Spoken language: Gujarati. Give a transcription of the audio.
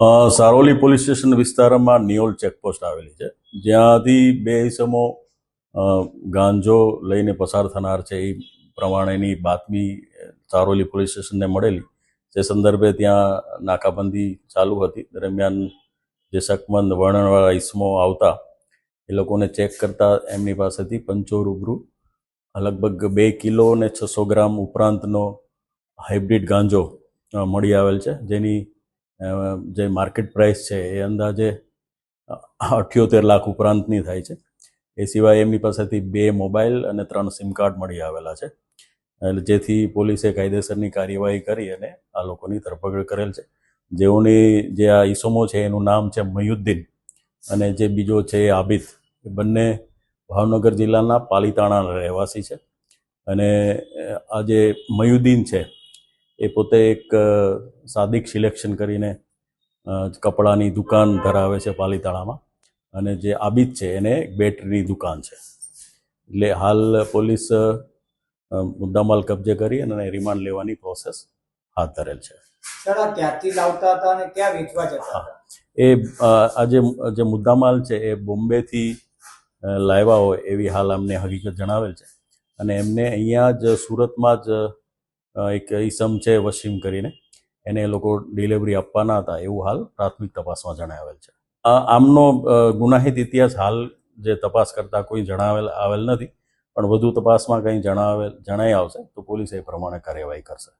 સારોલી પોલીસ સ્ટેશન વિસ્તારમાં નિયોલ ચેકપોસ્ટ આવેલી છે. જ્યાંથી બે ઇસમો ગાંજો લઈને પસાર થનાર છે એ પ્રમાણેની બાતમી સારોલી પોલીસ સ્ટેશનને મળેલી. જે સંદર્ભે ત્યાં નાકાબંધી ચાલુ હતી. દરમિયાન જે શકમંદ વર્ણનવાળા ઇસમો આવતા, એ લોકોને ચેક કરતા એમની પાસેથી પંચો રૂબરૂ, લગભગ બે કિલો અને છસો ગ્રામ ઉપરાંતનો હાઇબ્રિડ ગાંજો મળી આવેલ છે. જેની જે માર્કેટ પ્રાઇસ છે એ અંદાજે અઠ્યોતેર લાખ ઉપરાંતની થાય છે. એ સિવાય એમની પાસેથી બે મોબાઈલ અને ત્રણ સિમ કાર્ડ મળી આવેલા છે. એટલે જેથી પોલીસે કાયદેસરની કાર્યવાહી કરી અને આ લોકોની ધરપકડ કરેલ છે. જેઓની જે આ ઈસમો છે એનું નામ છે મયુદ્દીન અને જે બીજો છે એ આબિદ. એ બંને ભાવનગર જિલ્લાના પાલીતાણાના રહેવાસી છે. અને આ જે મયુદ્દીન છે એ પોતે એક સાદિક સિલેક્શન કરીને કપડાની દુકાન ધરાવે છે પાલીતાણામાં. અને જે આબિદ છે એને એક બેટરીની દુકાન છે. એટલે હાલ પોલીસ મુદ્દામાલ કબજે કરી અને રિમાન્ડ લેવાની પ્રોસેસ હાથ ધરેલ છે. ક્યાંથી લાવતા હતા અને ક્યાં વેચવા જતા એ આજે આ જે જે મુદ્દામાલ છે એ બોમ્બેથી લાવ્યા હોય એવી હાલ અમને હકીકત જણાવેલ છે. અને એમને અહીંયા જ સુરતમાં જ એક ઈસમ છે વસીમ કરીને. એને એ લોકો ડિલિવરી આપવાના હતા એવું હાલ પ્રાથમિક તપાસમાં જણાવેલ છે. આમનો ગુનાહિત ઇતિહાસ હાલ જે તપાસ કરતાં કોઈ જણાવેલ, આવેલ નથી. પણ વધુ તપાસમાં કંઈ જણાવેલ જણાઈ આવશે તો પોલીસ એ પ્રમાણે કાર્યવાહી કરશે.